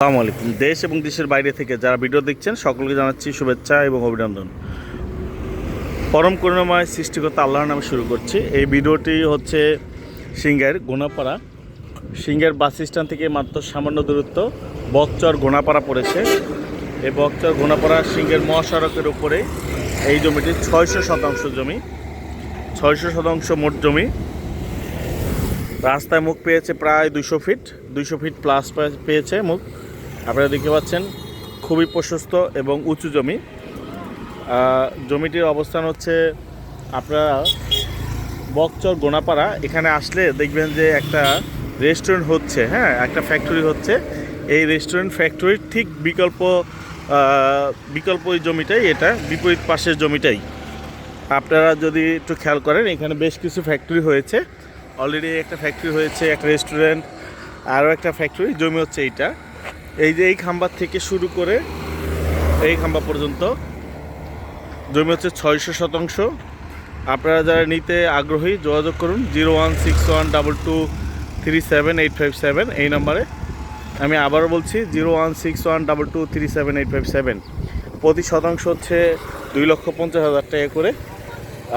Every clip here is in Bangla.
আসসালামু আলাইকুম। দেশ এবং দেশের বাইরে থেকে যারা ভিডিও দেখছেন, সকলকে জানাচ্ছি শুভেচ্ছা এবং অভিনন্দন। পরম করুণাময় সৃষ্টিকর্তা আল্লাহর নামে শুরু করছি। এই ভিডিওটি হচ্ছে সিঙ্গের গোনাপাড়া। সিঙ্গের বাস স্ট্যান্ড থেকে মাত্র সামান্য দূরত্ব, বকচর গোনাপাড়া পড়েছে। এই বকচর গোনাপাড়া সিঙ্গের মহাসড়কের উপরে এই জমিটি ছয়শো শতাংশ জমি। ছয়শো শতাংশ মোট জমি। রাস্তায় মুখ পেয়েছে প্রায় দুশো ফিট। দুশো ফিট প্লাস পেয়েছে মুখ। আপনারা দেখতে পাচ্ছেন, খুবই প্রশস্ত এবং উঁচু জমি। জমিটির অবস্থান হচ্ছে আপনারা বকচর গোনাপাড়া। এখানে আসলে দেখবেন যে একটা রেস্টুরেন্ট হচ্ছে হ্যাঁ একটা ফ্যাক্টরি হচ্ছে। এই রেস্টুরেন্ট ফ্যাক্টরির ঠিক বিকল্প বিকল্প ওই জমিটাই, এটা বিপরীত পাশের জমিটাই। আপনারা যদি একটু খেয়াল করেন, এখানে বেশ কিছু ফ্যাক্টরি হয়েছে। অলরেডি একটা ফ্যাক্টরি হয়েছে, একটা রেস্টুরেন্ট আরও একটা ফ্যাক্টরি জমি হচ্ছে এইটা। এই যে এই খাম্বার থেকে শুরু করে এই খাম্বা পর্যন্ত। জমি হচ্ছে ছয়শো শতাংশ। আপনারা যারা নিতে আগ্রহী, যোগাযোগ করুন zero one six one double two three seven eight five seven এই নম্বরে। আমি আবারও বলছি, zero one six one double two three seven eight five seven. প্রতি শতাংশ হচ্ছে দুই লক্ষ পঞ্চাশ হাজার টাকা করে।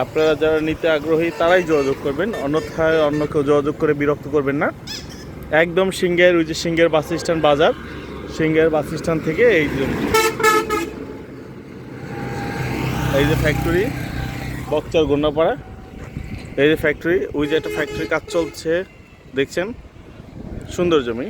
আপনারা যারা নিতে আগ্রহী, তারাই যোগাযোগ করবেন। অন্যথায় অন্য কেউ যোগাযোগ করে বিরক্ত করবেন না। একদম সিঙ্গের ওই যে সিঙ্গের বাস স্ট্যান্ড বাজার। সিঙ্গের বাস স্ট্যান্ড থেকে এই যে এই যে ফ্যাক্টরি বকচার গন্যাপাড়া এই যে ফ্যাক্টরি ওই যে একটা ফ্যাক্টরি কাজ চলছে, দেখছেন? সুন্দর জমি।